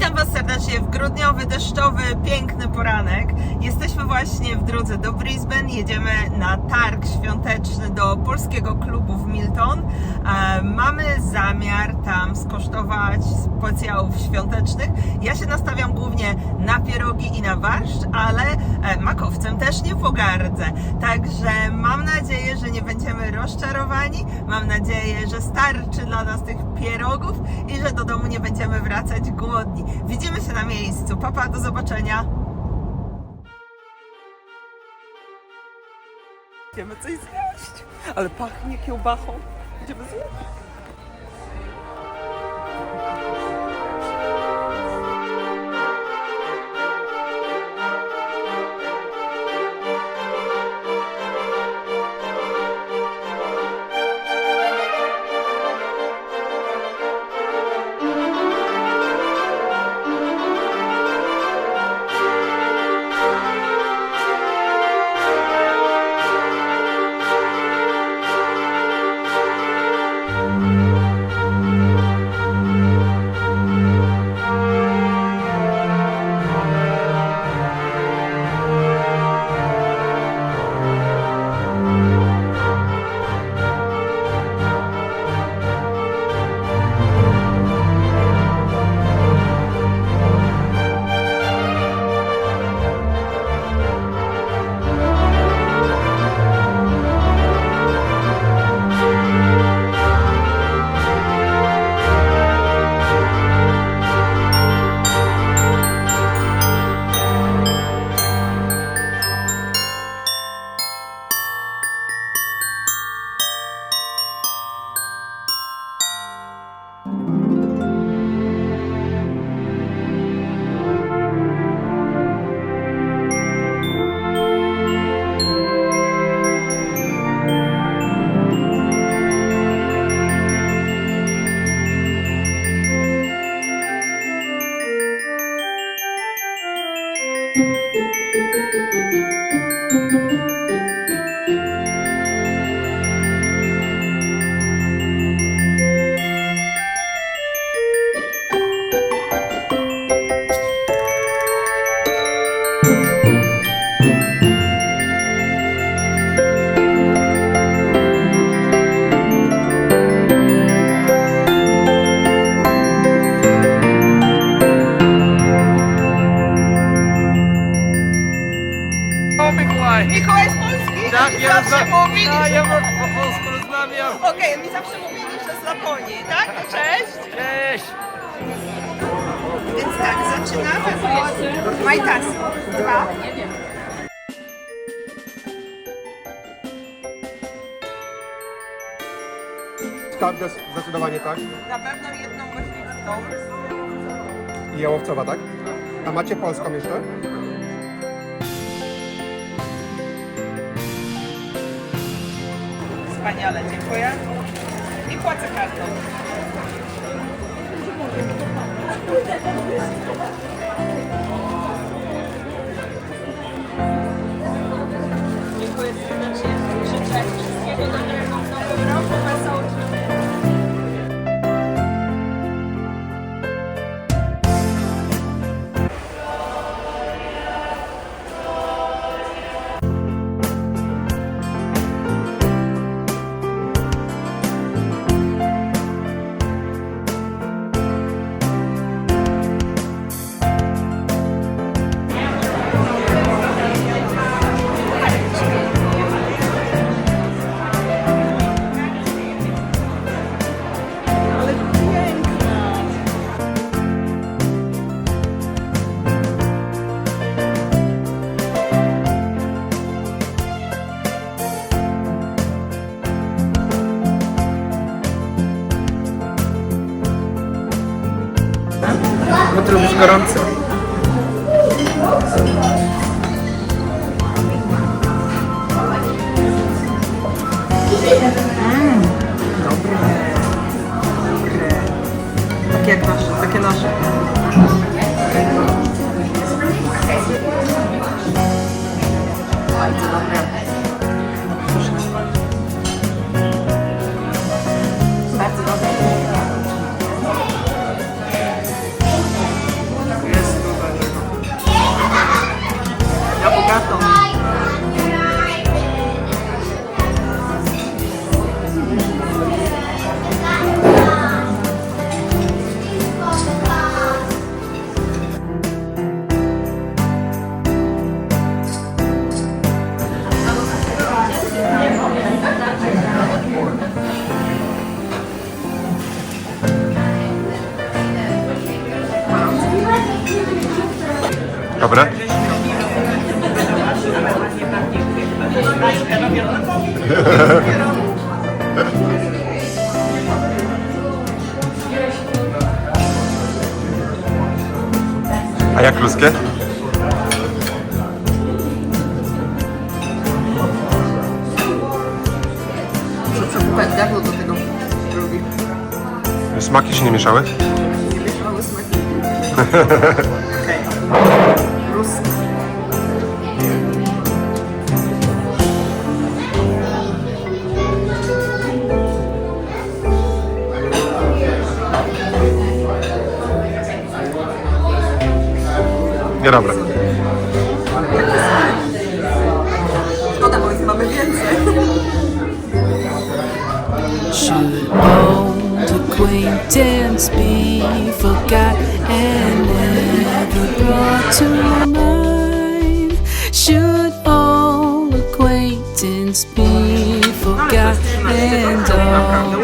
Witam Was serdecznie w grudniowy, deszczowy, piękny poranek. Jesteśmy właśnie w drodze do Brisbane. Jedziemy na targ świąteczny do polskiego klubu w Milton. E, Mamy zamiar tam skosztować specjałów świątecznych. Ja się nastawiam głównie na pierogi i na barszcz, ale e, makowcem też nie pogardzę. Także mam nadzieję, że nie będziemy rozczarowani. Mam nadzieję, że starczy dla nas tych pierogów i że do domu nie będziemy wracać głodni. Widzimy się na miejscu. Papa, do zobaczenia. Idziemy coś zjeść, ale pachnie kiełbachą. Idziemy zjeść. I jałowcowa, tak? A macie polską jeszcze? Wspaniale, dziękuję. I płacę kartą. Dziękuję serdecznie. Życzę wszystkiego dobrego w nowym roku. A jak ludzkie? Muszę przepukać gardło do tego drugi. Smaki się nie mieszały? Nie mieszały smaki. Niedobre. Szkoda, bo ich mamy więcej. Should old acquaintance be forgot and never brought to mind? Should old acquaintance be forgot and all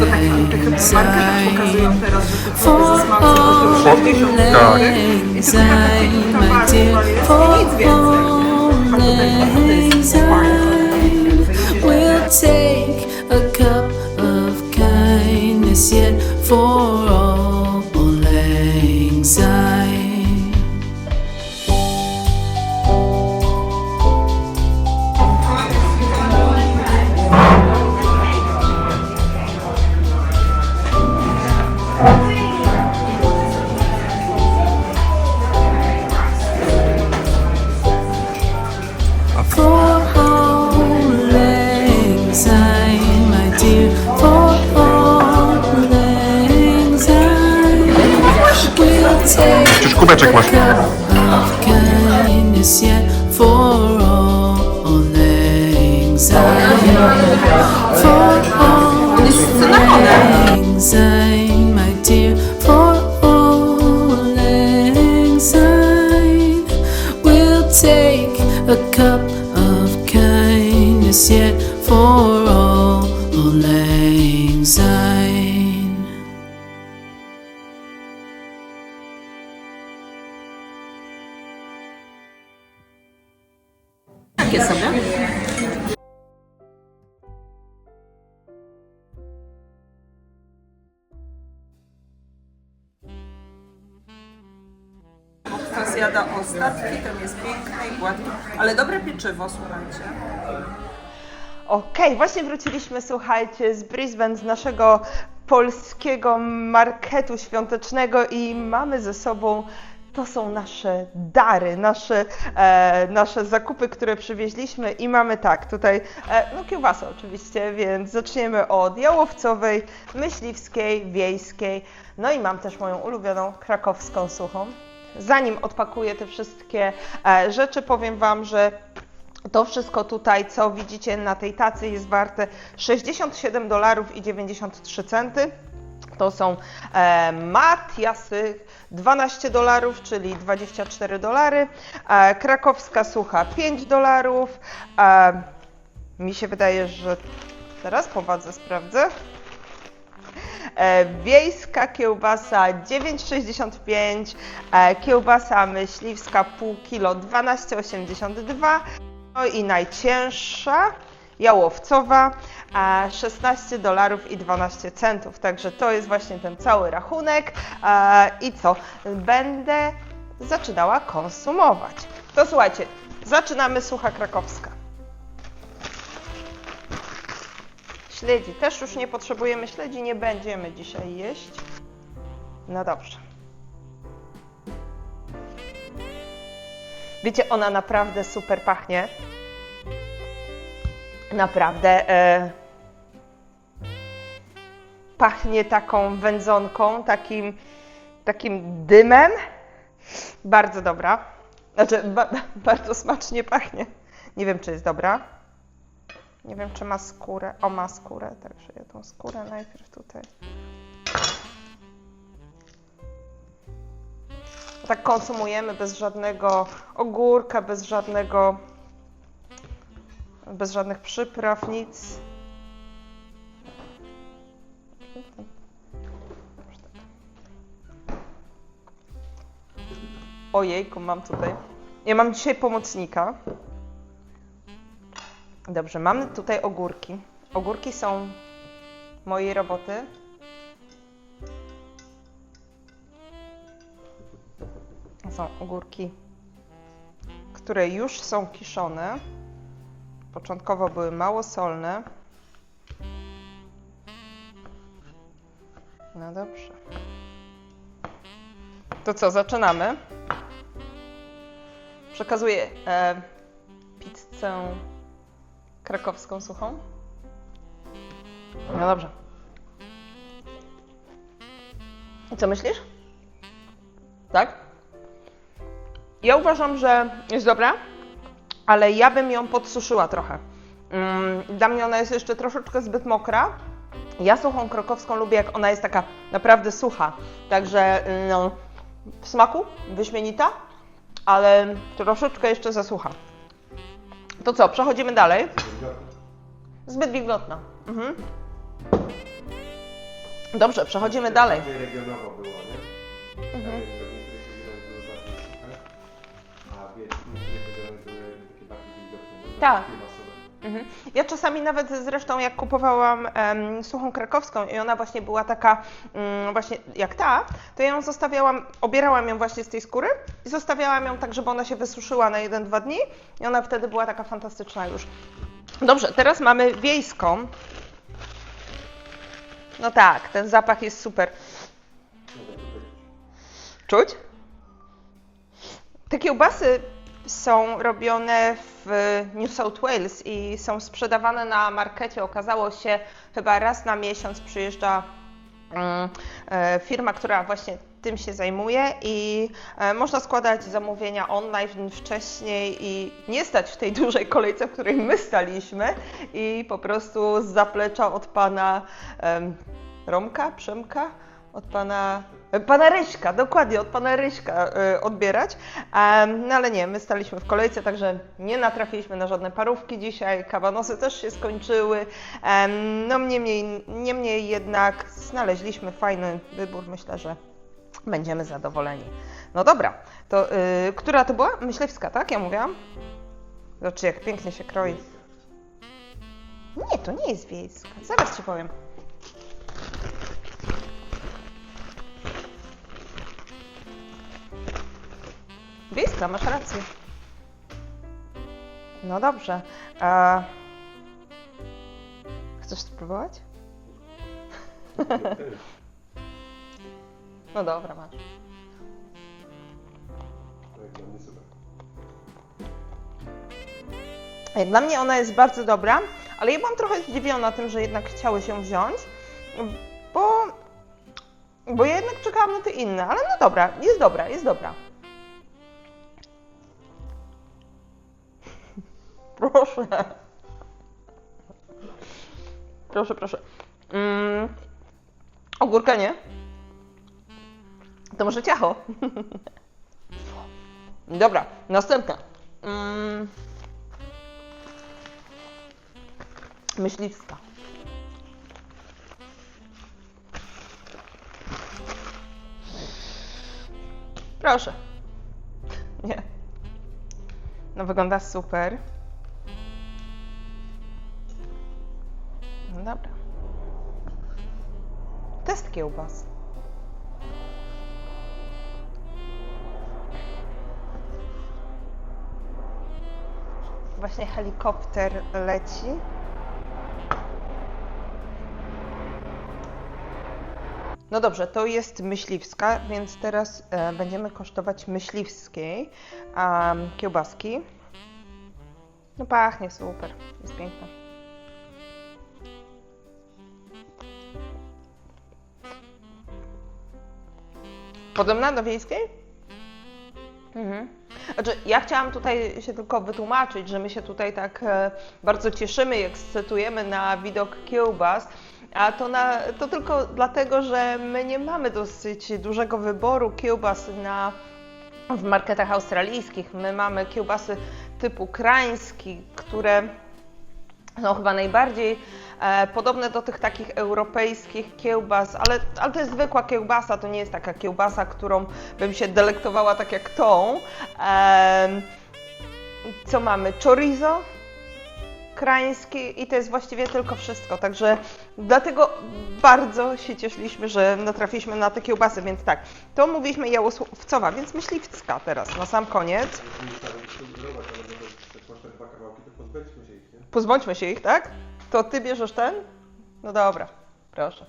lang syne? For all lang syne, my dear, for all lang syne, we'll take kubeczek masz. for all Takie sobie. Kto zjada ostatki, ten jest piękny i gładki. Ale dobre pieczywo, słuchajcie. Okej, właśnie wróciliśmy, słuchajcie, z Brisbane, z naszego polskiego marketu świątecznego i mamy ze sobą, to są nasze dary, nasze, e, nasze zakupy, które przywieźliśmy i mamy tak, tutaj, e, no kiełbasę oczywiście, więc zaczniemy od jałowcowej, myśliwskiej, wiejskiej, no i mam też moją ulubioną krakowską suchą. Zanim odpakuję te wszystkie e, rzeczy, powiem Wam, że to wszystko tutaj, co widzicie na tej tacy, jest warte 67 dolarów i 93 centy. To są e, Matiasy 12 dolarów, czyli 24 dolary. E, krakowska sucha 5 dolarów. E, mi się wydaje, że teraz powodzę, sprawdzę. E, wiejska kiełbasa 9,65, e, kiełbasa myśliwska pół kilo 12,82, no i najcięższa jałowcowa 16 dolarów i 12 centów. Także to jest właśnie ten cały rachunek. I co? Będę zaczynała konsumować. To słuchajcie, zaczynamy sucha krakowska. Śledzi też już nie potrzebujemy, śledzi nie będziemy dzisiaj jeść. No dobrze. Wiecie, ona naprawdę super pachnie. Naprawdę. E, pachnie taką wędzonką, takim, takim dymem. Bardzo dobra. Znaczy, ba, bardzo smacznie pachnie. Nie wiem, czy jest dobra. Nie wiem, czy ma skórę. O, ma skórę, także ja tą skórę najpierw tutaj. Tak konsumujemy bez żadnego ogórka, bez żadnego. bez żadnych przypraw, nic. Ojejku, mam tutaj. Ja mam dzisiaj pomocnika. Dobrze, mamy tutaj ogórki. Ogórki są mojej roboty. Są ogórki, które już są kiszone. Początkowo były mało solne. No dobrze. To co, zaczynamy? Przekazuję e, pizzę krakowską suchą. No dobrze. I co myślisz? Tak? Ja uważam, że jest dobra, ale ja bym ją podsuszyła trochę. Mm, Dla mnie ona jest jeszcze troszeczkę zbyt mokra. Ja suchą krakowską lubię, jak ona jest taka naprawdę sucha. Także y, no, w smaku wyśmienita, ale troszeczkę jeszcze za sucha. To co, przechodzimy dalej. Zbyt wilgotna. Mhm. Dobrze, przechodzimy dalej. Regionowo było, nie? Mhm. A były takie bardziej wilgotne. no, Tak. Mhm. Ja czasami nawet zresztą jak kupowałam em, suchą krakowską i ona właśnie była taka mm, właśnie jak ta, to ja ją zostawiałam, obierałam ją właśnie z tej skóry i zostawiałam ją tak, żeby ona się wysuszyła na 1-2 dni i ona wtedy była taka fantastyczna już. Dobrze, teraz mamy wiejską. No tak, ten zapach jest super. Czuć? Te kiełbasy są robione w New South Wales i są sprzedawane na markecie. Okazało się, chyba raz na miesiąc przyjeżdża mm, e, firma, która właśnie tym się zajmuje i e, można składać zamówienia online wcześniej i nie stać w tej dużej kolejce, w której my staliśmy i po prostu z zaplecza od pana Romka, Przemka, od pana, pana Ryśka, dokładnie, od pana Ryśka e, odbierać. Em, no ale nie, my staliśmy w kolejce, także nie natrafiliśmy na żadne parówki dzisiaj, kawanosy też się skończyły. Em, no niemniej, niemniej jednak znaleźliśmy fajny wybór, myślę, że będziemy zadowoleni. No dobra, to y, która to była? Myśliwska, tak? Ja mówiłam? Zobaczcie, jak pięknie się kroi. Nie, to nie jest wiejska. Zaraz ci powiem. Wiejska, masz rację. No dobrze. A... Chcesz spróbować? No dobra, masz. Dla mnie ona jest bardzo dobra, ale ja byłam trochę zdziwiona tym, że jednak chciały się wziąć, bo, bo ja jednak czekałam na te inne, ale no dobra, jest dobra, jest dobra. Proszę. Proszę, proszę. Mm. Ogórka nie? To może ciacho. Dobra, następna. Mm. Myśliwska. Proszę. Nie. No wygląda super. Dobra. Test kiełbas. Właśnie helikopter leci. No dobrze, to jest myśliwska, więc teraz e, będziemy kosztować myśliwskiej um, kiełbaski. No pachnie super, jest piękna. Podobna do wiejskiej? Mhm. Znaczy, ja chciałam tutaj się tylko wytłumaczyć, że my się tutaj tak e, bardzo cieszymy, jak scytujemy na widok kiełbas, a to, na, to tylko dlatego, że my nie mamy dosyć dużego wyboru kiełbas na, w marketach australijskich. My mamy kiełbasy typu krański, które są chyba najbardziej podobne do tych takich europejskich kiełbas, ale, ale to jest zwykła kiełbasa, to nie jest taka kiełbasa, którą bym się delektowała tak jak tą. Co mamy? Chorizo, krański i to jest właściwie tylko wszystko. Także dlatego bardzo się cieszyliśmy, że natrafiliśmy na te kiełbasy, więc tak, to mówiliśmy jałosłowcowa, więc myśliwska teraz, na sam koniec. Pozbędźmy się ich, nie? Pozbądźmy się ich, tak? To ty bierzesz ten? No dobra, proszę.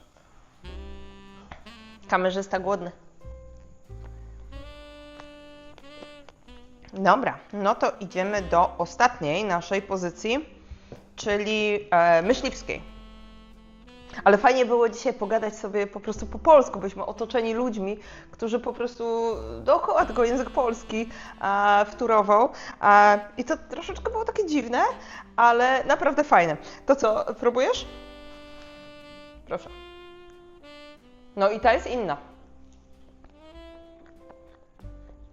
Kamerzysta głodny. Dobra, no to idziemy do ostatniej naszej pozycji, czyli e, myśliwskiej. Ale fajnie było dzisiaj pogadać sobie po prostu po polsku. Byliśmy otoczeni ludźmi, którzy po prostu dookoła tylko język polski e, wturował. E, I to troszeczkę było takie dziwne, ale naprawdę fajne. To co, próbujesz? Proszę. No i ta jest inna.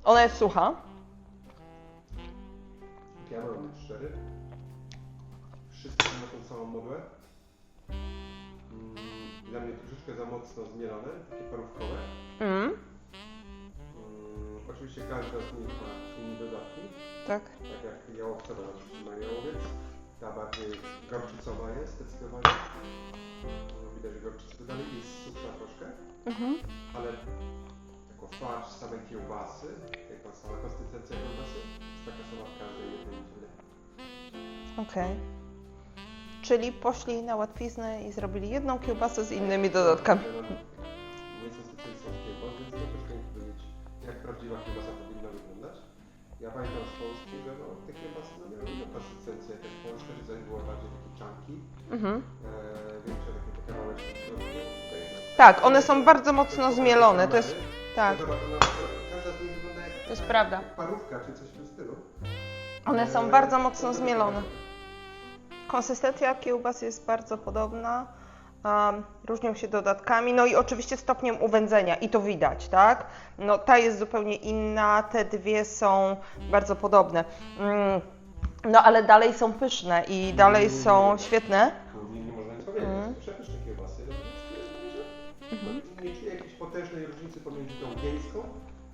Ona jest sucha. Ja mam cztery. Wszystkie na tą samą modłę. Mm, Dla mnie troszeczkę za mocno zmielone, takie parówkowe. Mm, Mm, Oczywiście każda z nich ma inne dodatki, tak. tak jak jałowcowa oczywiście ma jałowiec. Ta bardziej gorczycowa jest zdecydowanie. No, Widać, że gorczycy dodali jest sucha troszkę, Mhm. ale jako farsz samej kiełbasy, jako sama konsystencja kiełbasy jest taka sama w każdej jednej dziele. Okej. Czyli poszli na łatwiznę i zrobili jedną kiełbasę z innymi dodatkami. Nie jestem specjalistą od kiełbas, więc nie też nie powiedzieć, jak prawdziwa kiełbasa powinna wyglądać. Ja pamiętam z Polski, że no, te kiełbasy no, miały inną konsystencję jak Polska, że coś było bardziej takie czanki, Mhm. e, większe takie te kawałeczki w środku. Tutaj, no. Tak, one są bardzo mocno zmielone. To jest. Tak. No, zobacz, każda z nich wygląda jak, To jest prawda. parówka czy coś w tym stylu. One są E, bardzo mocno to- zmielone. Konsystencja kiełbas jest bardzo podobna. Um, różnią się dodatkami, no i oczywiście stopniem uwędzenia i to widać, tak? No ta jest zupełnie inna, te dwie są bardzo podobne. Mm, no ale dalej są pyszne i dalej są świetne. Nie, nie można nic powiedzieć, Mhm. są przepyszne kiełbasy. Nie, nie czuję jakiejś potężnej różnicy pomiędzy tą wiejską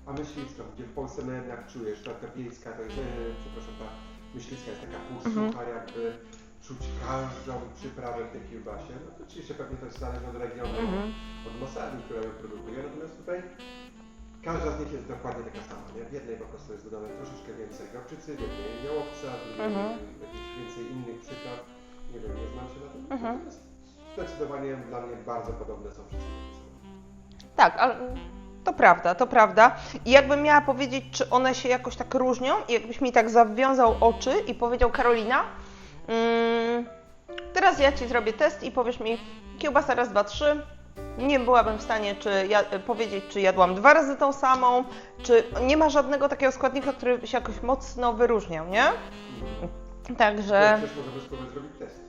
a myśliwską, gdzie w Polsce my jak czujesz, ta, ta wiejska to jest, e, przepraszam, ta myśliwska jest taka półsucha, jakby czuć każdą przyprawę w tej kiełbasie. No to oczywiście pewnie to jest zależne od regionu, Mhm. od masarni, która ją produkuje, natomiast tutaj każda z nich jest dokładnie taka sama, nie? W jednej po prostu jest dodane troszeczkę więcej gorczycy, w jednej jałowca, w drugiej Mhm. jakichś więcej innych przypraw. Nie wiem, nie znam się na tym. Mhm. Natomiast zdecydowanie dla mnie bardzo podobne są wszystkie. Tak, ale to prawda, to prawda. I jakbym miała powiedzieć, czy one się jakoś tak różnią, i jakbyś mi tak zawiązał oczy i powiedział Karolina, teraz ja Ci zrobię test i powiesz mi kiełbasa raz, dwa, trzy. Nie byłabym w stanie czy ja, powiedzieć, czy jadłam dwa razy tą samą, czy nie ma żadnego takiego składnika, który by się jakoś mocno wyróżniał, nie? Także Też możemy spróbować zrobić test.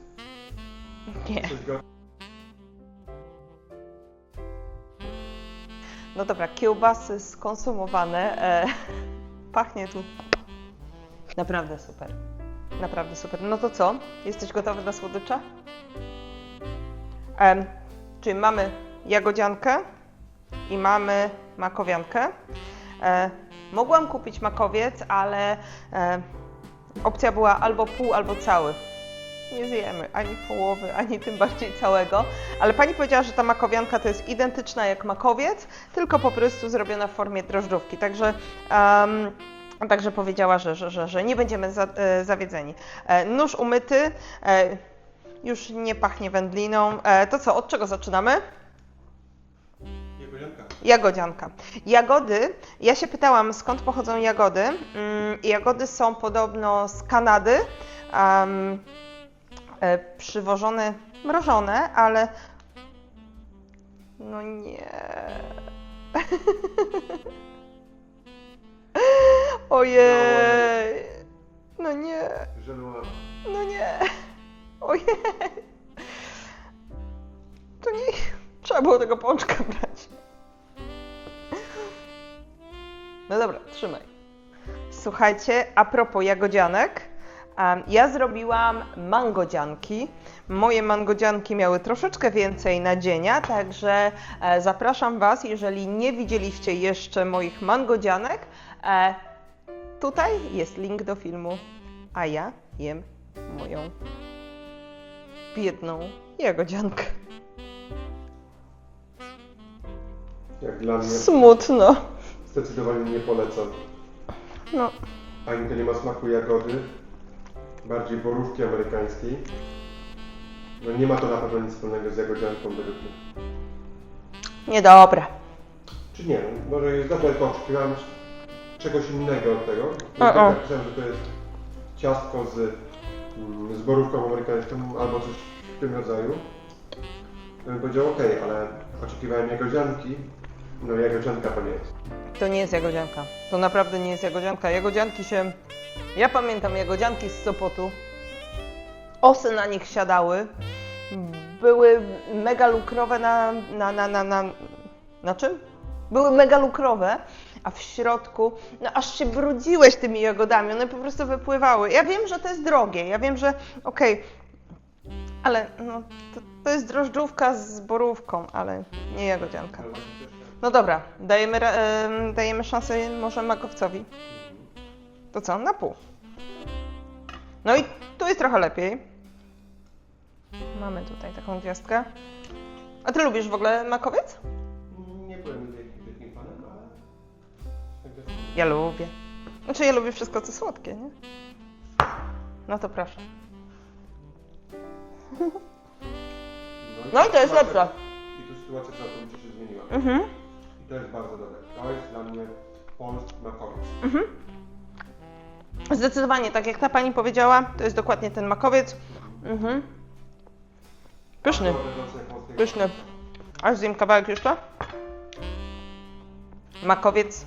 nie. Coś go... No dobra, kiełbasy skonsumowane. E, pachnie tu. Naprawdę super. Naprawdę super. No to co? Jesteś gotowy na słodycza? Czyli mamy jagodziankę i mamy makowiankę. E, mogłam kupić makowiec, ale e, opcja była albo pół, albo cały. Nie zjemy ani połowy, ani tym bardziej całego. Ale pani powiedziała, że ta makowianka to jest identyczna jak makowiec, tylko po prostu zrobiona w formie drożdżówki. Także, em, także powiedziała, że, że, że, że nie będziemy za, e, zawiedzeni. E, nóż umyty, e, już nie pachnie wędliną. E, to co, od czego zaczynamy? Jagodzianka. Jagodzianka. Jagody, ja się pytałam skąd pochodzą jagody. Mm, jagody są podobno z Kanady. e, przywożone, mrożone, ale no nie. Ojej. No nie. No nie. Ojej. To nie. Trzeba było tego pączka brać. No dobra, trzymaj. Słuchajcie, a propos jagodzianek. Ja zrobiłam mangodzianki. Moje mangodzianki miały troszeczkę więcej nadzienia, także e, zapraszam Was, jeżeli nie widzieliście jeszcze moich mangodzianek, e, tutaj jest link do filmu, a ja jem moją biedną jagodziankę. Jak dla mnie Smutno. zdecydowanie nie polecam. No, Ani to nie ma smaku jagody, bardziej borówki amerykańskiej. No nie ma to na pewno nic wspólnego z jagodzianką według mnie. niedobre. Czy nie, no, może jest dobre, tylko oczekiwałem czegoś innego od tego. Ja napisałem, że to jest ciastko z, mm, z borówką amerykańską albo coś w tym rodzaju. To bym powiedział ok, ale oczekiwałem jagodzianki. No jagodzianka to nie jest. To nie jest jagodzianka. To naprawdę nie jest jagodzianka. Jagodzianki się... Ja pamiętam jagodzianki z Sopotu. Osy na nich siadały. Były mega lukrowe na... na, na, na, na, na czym? Były mega lukrowe, a w środku, no aż się brudziłeś tymi jagodami, one po prostu wypływały. Ja wiem, że to jest drogie, ja wiem, że okej, ale no, to, to jest drożdżówka z borówką, ale nie jagodzianka. No dobra, dajemy, em, dajemy szansę może makowcowi. To co? Na pół. No i tu jest trochę lepiej. Mamy tutaj taką gwiazdkę. A ty lubisz w ogóle makowiec? Ja lubię. Znaczy ja lubię wszystko co słodkie, nie? No to proszę. No i to jest lepsze. I tu sytuacja całkowicie się zmieniła. Mhm. I to jest bardzo dobre. To jest dla mnie polski makowiec. Zdecydowanie, tak jak ta pani powiedziała, to jest dokładnie ten makowiec. Mhm. Pyszny. Pyszny. Aż zjem kawałek jeszcze. Makowiec,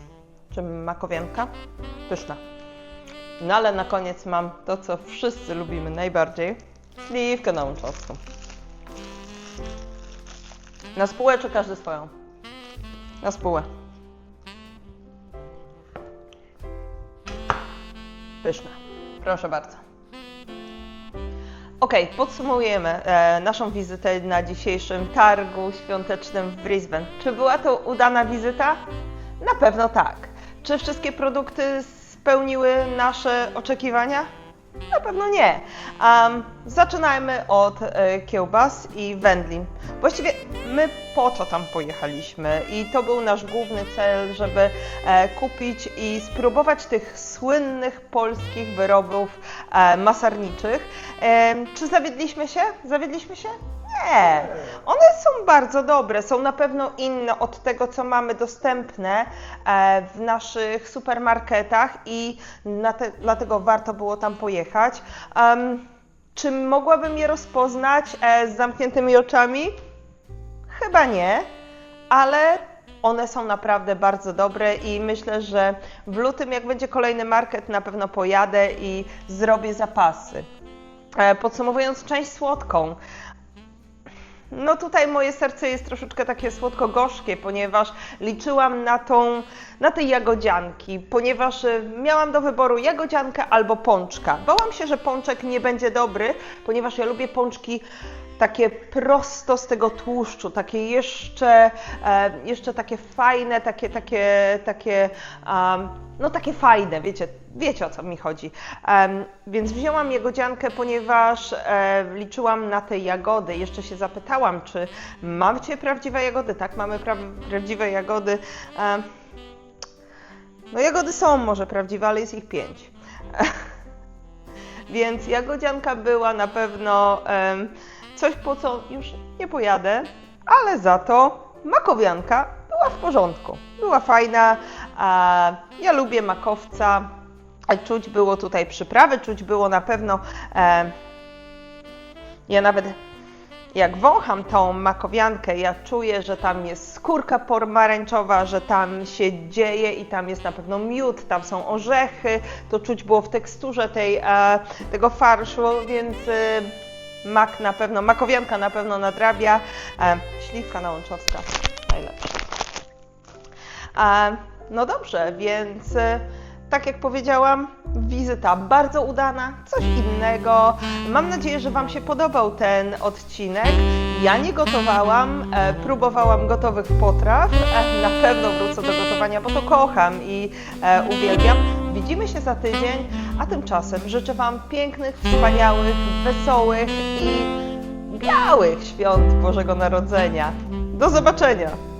czy makowianka. Pyszna. No ale na koniec mam to, co wszyscy lubimy najbardziej. Śliwkę na łączowską. Na spółę czy każdy swoją? Na spółę. Pyszna. Proszę bardzo. Okej, podsumujemy e, naszą wizytę na dzisiejszym targu świątecznym w Brisbane. Czy była to udana wizyta? Na pewno tak. Czy wszystkie produkty spełniły nasze oczekiwania? Na pewno nie. Um, zaczynajmy od e, kiełbas i wędlin. Właściwie my po co tam pojechaliśmy i to był nasz główny cel, żeby e, kupić i spróbować tych słynnych polskich wyrobów e, masarniczych. Czy zawiedliśmy się? Zawiedliśmy się? Nie. One są bardzo dobre, są na pewno inne od tego, co mamy dostępne e, w naszych supermarketach i te, dlatego warto było tam pojechać. Em, czy mogłabym je rozpoznać e, z zamkniętymi oczami? Chyba nie, ale one są naprawdę bardzo dobre i myślę, że w lutym, jak będzie kolejny market, na pewno pojadę i zrobię zapasy. E, Podsumowując część słodką, no tutaj moje serce jest troszeczkę takie słodko-gorzkie, ponieważ liczyłam na tą, na te jagodzianki, ponieważ y, miałam do wyboru jagodziankę albo pączka. Bałam się, że pączek nie będzie dobry, ponieważ ja lubię pączki takie prosto z tego tłuszczu, takie jeszcze, e, jeszcze takie fajne, takie, takie, takie, um, no takie fajne, wiecie, wiecie o co mi chodzi. Więc wzięłam jagodziankę, ponieważ e, liczyłam na te jagody. Jeszcze się zapytałam, czy macie prawdziwe jagody? Tak, mamy pra prawdziwe jagody. No jagody są może prawdziwe, ale jest ich pięć. Więc jagodzianka była na pewno em, coś, po co już nie pojadę, ale za to makowianka była w porządku. Była fajna. A ja lubię makowca. Czuć było tutaj przyprawy, czuć było na pewno. E, ja nawet jak wącham tą makowiankę, ja czuję, że tam jest skórka pomarańczowa, że tam się dzieje i tam jest na pewno miód, tam są orzechy. To czuć było w teksturze tej, e, tego farszu, więc e, mak na pewno, makowianka na pewno nadrabia. E, śliwka nałączowska najlepsza. E, no dobrze, więc e, tak jak powiedziałam, wizyta bardzo udana, coś innego. Mam nadzieję, że Wam się podobał ten odcinek. Ja nie gotowałam, e, próbowałam gotowych potraw. E, na pewno wrócę do gotowania, bo to kocham i e, uwielbiam. Widzimy się za tydzień, a tymczasem życzę Wam pięknych, wspaniałych, wesołych i białych świąt Bożego Narodzenia. Do zobaczenia!